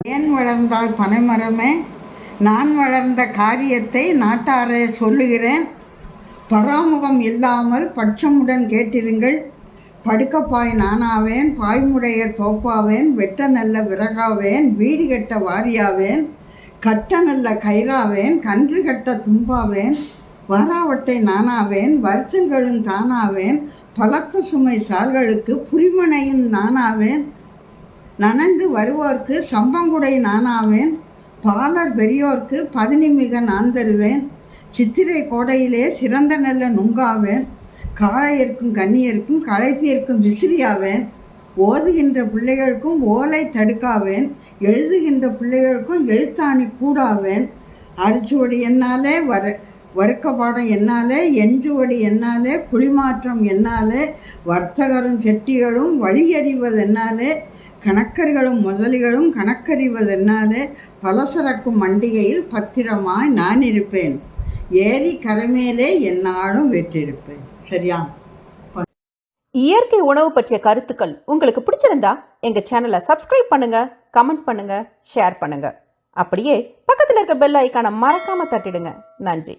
ஏன் வளர்ந்தாய் பனைமரமே? நான் வளர்ந்த காரியத்தை நாட்டாரே சொல்லுகிறேன். பராமுகம் இல்லாமல் பட்சமுடன் கேட்டிருங்கள். படுக்கப்பாய் நானாவேன் பாய்முடைய தோப்பாவேன் வெட்ட நல்ல விறகாவேன் வீடு கட்ட வாரியாவேன் கட்ட நல்ல கயிறாவேன் கன்று கட்ட தும்பாவேன் வாராவட்டை நானாவேன் வரிசல்களும் தானாவேன் பழக்க சுமை சால்களுக்கு புரிமனையும் நானாவேன் நனைந்து வருவோர்க்கு சம்பங்குடை நானாவேன் பாலர் பெரியோர்க்கு பதினிமிக நான் தருவேன். சித்திரை கோடையிலே சிறந்த நல்ல நுங்காவேன் காளையர்க்கும் கன்னியர்க்கும் களை விசிறியாவேன். ஓதுகின்ற பிள்ளைகளுக்கும் ஓலை தடுக்காவேன் எழுதுகின்ற பிள்ளைகளுக்கும் எழுத்தாணி கூடாவேன். அரிச்சுவடி என்னாலே வர வறுக்கப்பாடம் என்னாலே என்றுவடி என்னாலே குழிமாற்றம் என்னாலே வர்த்தகரும் செட்டிகளும் வழியறிவதென்னாலே கணக்கர்களும் முதலிகளும் கணக்கறிவதென்னாலே பலசரக்கும் மண்டிகையில் பத்திரமாய் நான் இருப்பேன். ஏரி கரைமேலே என்னாலும் வெற்றிருப்பேன். சரியா? இயற்கை உணவு பற்றிய கருத்துக்கள் உங்களுக்கு பிடிச்சிருந்தா எங்க சேனலை சப்ஸ்கிரைப் பண்ணுங்க கமெண்ட் பண்ணுங்க ஷேர் பண்ணுங்க. அப்படியே பக்கத்தில் இருக்க பெல் ஐக்கான மறக்காம தட்டிடுங்க. நன்றி.